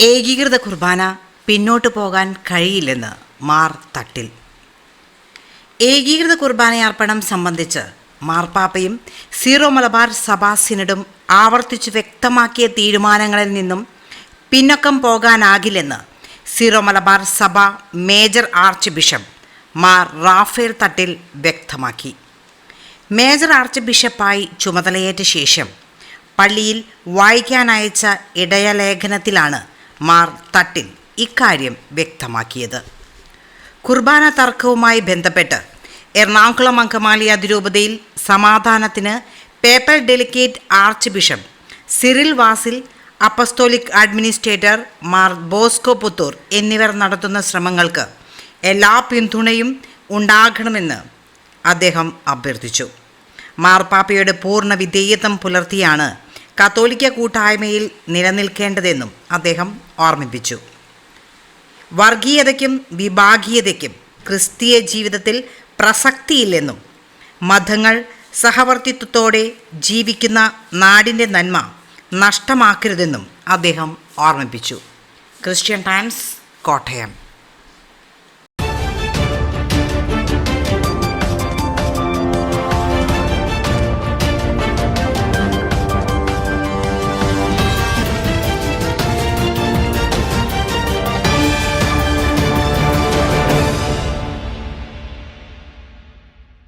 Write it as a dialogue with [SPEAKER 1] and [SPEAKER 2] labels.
[SPEAKER 1] ഏകീകൃത കുർബാന പിന്നോട്ടു പോകാൻ കഴിയില്ലെന്ന് മാർ തട്ടിൽ. ഏകീകൃത കുർബാനയർപ്പണം സംബന്ധിച്ച് മാർപ്പാപ്പയും സീറോ മലബാർ സഭാ സിനഡും ആവർത്തിച്ചു വ്യക്തമാക്കിയ തീരുമാനങ്ങളിൽ നിന്നും പിന്നക്കം പോകാനാകില്ലെന്ന് സീറോ മലബാർ സഭ major archbishop Mar Raphael Thattil വ്യക്തമാക്കി. മേജർ ആർച്ച് ബിഷപ്പായി ചുമതലയേറ്റ ശേഷം പള്ളിയിൽ വായിക്കാനയച്ച ഇടയലേഖനത്തിലാണ് മാർ തട്ടിൽ ഇക്കാര്യം വ്യക്തമാക്കിയത്. കുർബാന തർക്കവുമായി ബന്ധപ്പെട്ട് എറണാകുളം അങ്കമാലി അതിരൂപതയിൽ സമാധാനത്തിന് papal delegate archbishop Cyril Vasil apostolic administrator Mar Bosco Puthur എന്നിവർ നടത്തുന്ന ശ്രമങ്ങൾക്ക് എല്ലാ പിന്തുണയും ഉണ്ടാകണമെന്ന് അദ്ദേഹം അഭ്യർത്ഥിച്ചു. മാർപ്പാപ്പയുടെ പൂർണ വിധേയത്വം പുലർത്തിയാണ് കത്തോലിക്ക കൂട്ടായ്മയിൽ നിലനിൽക്കേണ്ടതെന്നും അദ്ദേഹം ഓർമ്മിപ്പിച്ചു. വർഗീയതയ്ക്കും വിഭാഗീയതയ്ക്കും ക്രിസ്തീയ ജീവിതത്തിൽ പ്രസക്തിയില്ലെന്നും മതങ്ങൾ സഹവർത്തിത്വത്തോടെ ജീവിക്കുന്ന നാടിന്റെ നന്മ നഷ്ടമാക്കരുതെന്നും അദ്ദേഹം ഓർമ്മിപ്പിച്ചു. Christian Times Kottayam.